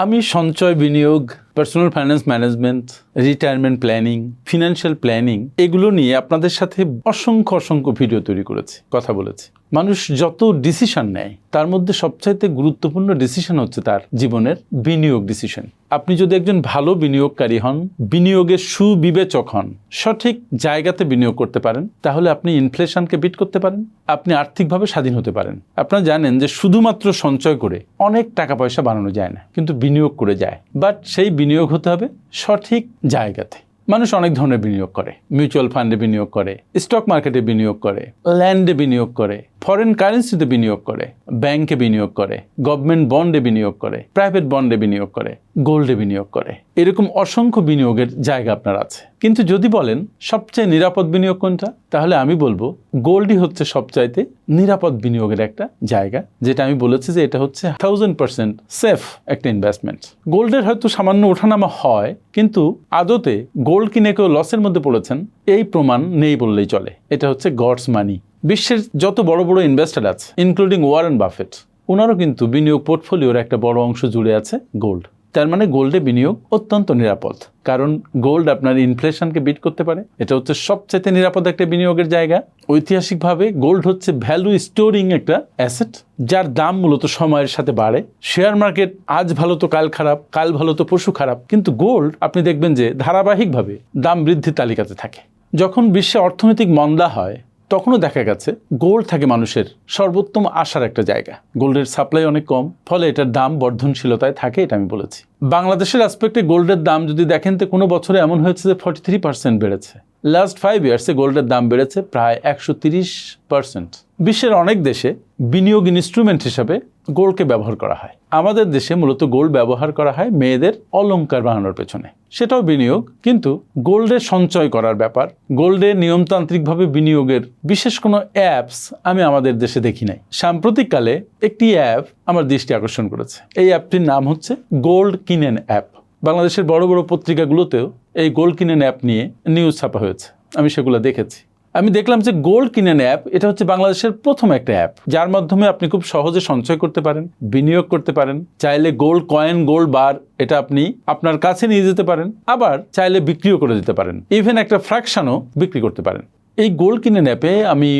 আমি সঞ্চয় বিনিয়োগ personal finance management retirement planning financial planning এগুলো নিয়ে আপনাদের সাথে অসংখ্য অসংখ্য ভিডিও তৈরি করেছি, কথা বলেছি। মানুষ যত ডিসিশন নেয়, তার মধ্যে সবচাইতে গুরুত্বপূর্ণ ডিসিশন হচ্ছে তার জীবনের বিনিয়োগ ডিসিশন আপনি যদি একজন ভালো বিনিয়োগকারী হন, বিনিয়োগের সুবিবেচক হন, সঠিক জায়গাতে বিনিয়োগ করতে পারেন, তাহলে আপনি ইনফ্লেশনকে বিট করতে পারেন, আপনি আর্থিকভাবে স্বাধীন হতে পারেন। আপনারা জানেন যে শুধুমাত্র সঞ্চয় করে অনেক টাকা পয়সা বানানো যায় না, কিন্তু বিনিয়োগ করে যায়। বাট সেই বিনিয়োগ হতে হবে সঠিক জায়গাতে। মানুষ অনেক ধরনের বিনিয়োগ করে। মিউচুয়াল ফান্ডে বিনিয়োগ করে, স্টক মার্কেটে বিনিয়োগ করে, ল্যান্ডে বিনিয়োগ করে। ফরেন কারেন্সিতে বিনিয়োগ করে ব্যাংকে বিনিয়োগ করে গভর্নমেন্ট বন্ডে বিনিয়োগ করে প্রাইভেট বন্ডে বিনিয়োগ করে গোল্ডে বিনিয়োগ করে। এরকম অসংখ্য বিনিয়োগের জায়গা আপনার আছে। কিন্তু যদি বলেন সবচেয়ে নিরাপদ বিনিয়োগ কোনটা, তাহলে আমি বলব গোল্ডই হচ্ছে সবচাইতে নিরাপদ বিনিয়োগের একটা জায়গা, যেটা আমি বলেছি যে এটা হচ্ছে থাউজেন্ড পার্সেন্ট সেফ একটা ইনভেস্টমেন্ট গোল্ডের হয়তো সামান্য ওঠানামা হয়, কিন্তু আদতে গোল্ড কিনে কেউ লসের মধ্যে পড়েছেন, এই প্রমাণ নেই বললেই চলে। এটা হচ্ছে গডস মানি বিশ্বের যত বড় বড় ইনভেস্টার আছে ইনক্লুডিং ওয়ারেন বাফেট ওনারও কিন্তু বিনিয়োগ পোর্টফোলিওর একটা বড় অংশ জুড়ে আছে গোল্ড তার মানে গোল্ডে বিনিয়োগ অত্যন্ত নিরাপদ। কারণ গোল্ড আপনার ইনফ্লেশনকে বিট করতে পারে। এটা হচ্ছে সবচেয়ে নিরাপদ একটা বিনিয়োগের জায়গা। ঐতিহাসিকভাবে গোল্ড হচ্ছে ভ্যালু স্টোরিং একটা অ্যাসেট যার দাম মূলত সময়ের সাথে বাড়ে। শেয়ার মার্কেট আজ ভালো তো কাল খারাপ, কাল ভালো তো পশু খারাপ। কিন্তু গোল্ড আপনি দেখবেন যে ধারাবাহিকভাবে দাম বৃদ্ধির তালিকাতে থাকে। যখন বিশ্বে অর্থনৈতিক মন্দা হয় তখনও দেখা গেছে গোল্ড থাকে মানুষের সর্বোত্তম আশার একটা জায়গা। গোল্ডের সাপ্লাই অনেক কম, ফলে এটার দাম বর্ধনশীলতায় থাকে এটা আমি বলেছি। বাংলাদেশের অ্যাসপেক্টে গোল্ডের দাম যদি দেখেন তো কোনো বছরে এমন হয়েছে যে ফর্টি থ্রি পার্সেন্ট বেড়েছে লাস্ট ফাইভ ইয়ার্সে গোল্ডের দাম বেড়েছে প্রায় একশো তিরিশ পার্সেন্ট বিশ্বের অনেক দেশে বিনিয়োগ ইনস্ট্রুমেন্ট হিসাবে গোল্ডকে ব্যবহার করা হয়। আমাদের দেশে মূলত গোল্ড ব্যবহার করা হয় মেয়েদের অলঙ্কার বানানোর পেছনে। সেটাও বিনিয়োগ, কিন্তু গোল্ডে সঞ্চয় করার ব্যাপার, গোল্ডে নিয়মতান্ত্রিকভাবে বিনিয়োগের বিশেষ কোনো অ্যাপস আমি আমাদের দেশে দেখি নাই। সাম্প্রতিককালে একটি অ্যাপ আমার দৃষ্টি আকর্ষণ করেছে। এই অ্যাপটির নাম হচ্ছে গোল্ড কিনেন অ্যাপ। বাংলাদেশের বড় বড় পত্রিকাগুলোতেও এই গোল্ড কিনেন অ্যাপ নিয়ে নিউজ ছাপা হয়েছে। আমি সেগুলো দেখেছি। আমি দেখলাম যে গোল্ড কিনেন অ্যাপ, এটা হচ্ছে বাংলাদেশের প্রথম একটা অ্যাপ, যার মাধ্যমে আপনি খুব সহজে সঞ্চয় করতে পারেন, বিনিয়োগ করতে পারেন, চাইলে গোল্ড কয়েন, গোল্ড বার, এটা আপনি আপনার কাছে নিয়ে যেতে পারেন, আবার চাইলে বিক্রিও করে দিতে পারেন ইভেন একটা ফ্র্যাকশনও বিক্রি করতে পারেন। এই গোল্ড কিনেন অ্যাপে আমি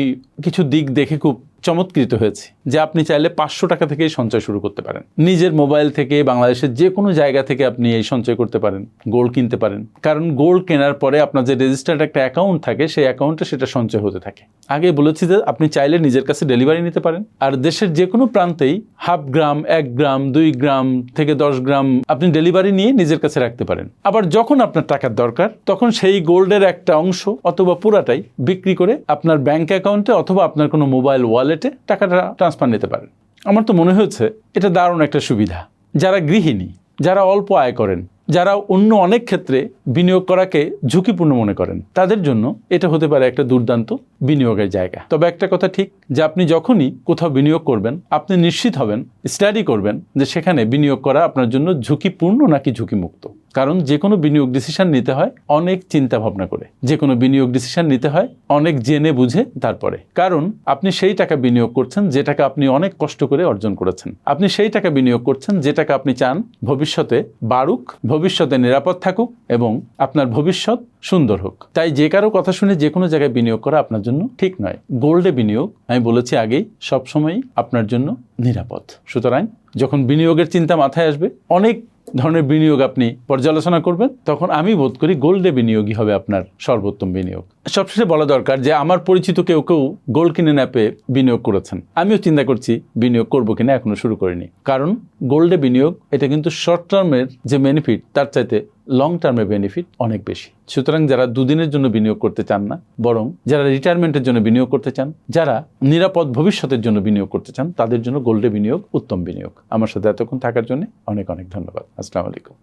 কিছু দিক দেখে খুব চমৎকৃত হয়েছে। যে আপনি চাইলে পাঁচশো টাকা থেকেই সঞ্চয় শুরু করতে পারেন। নিজের মোবাইল থেকে বাংলাদেশের যে কোনো জায়গা থেকে আপনি এই সঞ্চয় করতে পারেন, গোল্ড কিনতে পারেন। কারণ গোল্ড কেনার পরে আপনার যে রেজিস্টার্ড একটা অ্যাকাউন্ট থাকে, সেই অ্যাকাউন্টে সেটা সঞ্চয় হতে থাকে। আগে বলেছি যে আপনি চাইলে নিজের কাছে ডেলিভারি নিতে পারেন। আর দেশের যে কোনো প্রান্তেই হাফ গ্রাম এক গ্রাম দুই গ্রাম থেকে দশ গ্রাম আপনি ডেলিভারি নিয়ে নিজের কাছে রাখতে পারেন। আবার যখন আপনার টাকার দরকার, তখন সেই গোল্ডের একটা অংশ অথবা পুরাটাই বিক্রি করে আপনার ব্যাংক অ্যাকাউন্টে অথবা আপনার কোনো মোবাইল ওয়ালেটে টাকাটা ট্রান্সফার নিতে পারেন। আমার তো মনে হয়েছে এটা দারুণ একটা সুবিধা। যারা গৃহিণী, যারা অল্প আয় করেন, যারা অন্য অনেক ক্ষেত্রে বিনিয়োগ করাকে ঝুঁকিপূর্ণ মনে করেন, তাদের জন্য এটা হতে পারে একটা দুর্দান্ত বিনিয়োগের জায়গা। তবে একটা কথা ঠিক, যে আপনি যখনই কোথাও বিনিয়োগ করবেন, আপনি নিশ্চিত হবেন স্টাডি করবেন যে সেখানে বিনিয়োগ করা আপনার জন্য ঝুঁকিপূর্ণ নাকি ঝুঁকিমুক্ত। কারণ যে কোনো বিনিয়োগ ডিসিশন নিতে হয় অনেক চিন্তা ভাবনা করে। যে কোনো বিনিয়োগ ডিসিশন নিতে হয় অনেক জেনে বুঝে তারপরে। কারণ আপনি সেই টাকা বিনিয়োগ করছেন যে টাকা আপনি অনেক কষ্ট করে অর্জন করেছেন। আপনি সেই টাকা বিনিয়োগ করছেন যে টাকা আপনি চান ভবিষ্যতে বাড়ুক, ভবিষ্যতে নিরাপদ থাকুক এবং আপনার ভবিষ্যৎ সুন্দর হোক। তাই যে কারও কথা শুনে যে কোনো জায়গায় বিনিয়োগ করা আপনার জন্য ঠিক নয়। গোল্ডে বিনিয়োগ, আমি বলেছি আগেই, সবসময়ই আপনার জন্য নিরাপদ। সুতরাং যখন বিনিয়োগের চিন্তা মাথায় আসবে, অনেক ধরনের বিনিয়োগ আপনি পর্যালোচনা করবেন, তখন আমি বোধ করি গোল্ডে বিনিয়োগই হবে আপনার সর্বোত্তম বিনিয়োগ। সবশেষে বলা দরকার যে আমার পরিচিত কেউ কেউ গোল্ড কিনে অ্যাপে বিনিয়োগ করেছেন। আমিও চিন্তা করছি বিনিয়োগ করব কিনা এখনও শুরু করিনি। কারণ গোল্ডে বিনিয়োগ, এটা কিন্তু শর্ট টার্মের যে বেনিফিট তার চাইতে লং টার্মের বেনিফিট অনেক বেশি। সুতরাং যারা দুদিনের জন্য বিনিয়োগ করতে চান না, বরং যারা রিটায়ারমেন্টের জন্য বিনিয়োগ করতে চান, যারা নিরাপদ ভবিষ্যতের জন্য বিনিয়োগ করতে চান, তাদের জন্য গোল্ডে বিনিয়োগ উত্তম বিনিয়োগ। আমার সাথে এতক্ষণ থাকার জন্য অনেক অনেক ধন্যবাদ। আসসালামু আলাইকুম।